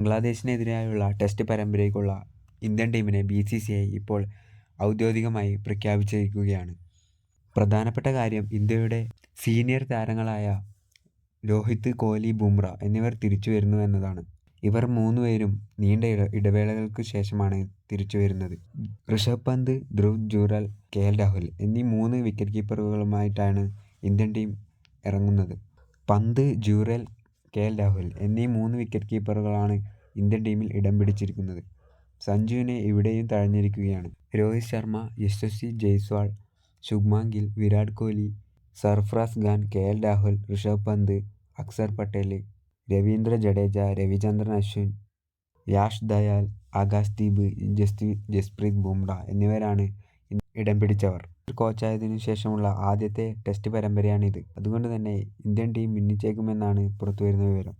ബംഗ്ലാദേശിനെതിരായുള്ള test പരമ്പരയ്ക്കുള്ള Indian ടീമിനെ B C C I ഇപ്പോൾ ഔദ്യോഗികമായി പ്രഖ്യാപിച്ചിരിക്കുകയാണ്. പ്രധാനപ്പെട്ട കാര്യം ഇന്ത്യയുടെ സീനിയർ താരങ്ങളായ രോഹിത് കോഹ്ലി ബുംറ എന്നിവർ തിരിച്ചു വരുന്നു എന്നതാണ്. ഇവർ മൂന്നുപേരും നീണ്ട ഇട ഇടവേളകൾക്ക് ശേഷമാണ് തിരിച്ചു വരുന്നത്. ഋഷഭ് പന്ത് ധ്രുവ് ജൂറൽ കെ എൽ രാഹുൽ എന്നീ മൂന്ന് വിക്കറ്റ് കീപ്പറുകളുമായിട്ടാണ് ഇന്ത്യൻ ടീം ഇറങ്ങുന്നത്. പന്ത് ജുറൽ കെ എൽ രാഹുൽ എന്നീ മൂന്ന് വിക്കറ്റ് കീപ്പറുകളാണ് ഇന്ത്യൻ ടീമിൽ ഇടം പിടിച്ചിരിക്കുന്നത്. സഞ്ജുവിനെ ഇവിടെയും തഴഞ്ഞിരിക്കുകയാണ്. രോഹിത് ശർമ്മ യശസ്വി ജയ്സ്വാൾ ശുഭ്മാൻ ഗിൽ വിരാട് കോഹ്ലി സർഫ്രാസ് ഖാൻ കെ എൽ രാഹുൽ ഋഷഭ് പന്ത് അക്സർ പട്ടേൽ രവീന്ദ്ര ജഡേജ രവിചന്ദ്രൻ അശ്വിൻ യാഷ് ദയാൽ ആകാശ് ദീപ് ജസ്പ്രീത് ബുംറ എന്നിവരാണ് ഇടം പിടിച്ചവർ. കോച്ചായതിനു ശേഷമുള്ള ആദ്യത്തെ ടെസ്റ്റ് പരമ്പരയാണിത്. അതുകൊണ്ട് തന്നെ ഇന്ത്യൻ ടീം ഭിന്നിച്ചേക്കുമെന്നാണ് പുറത്തുവരുന്ന വിവരം.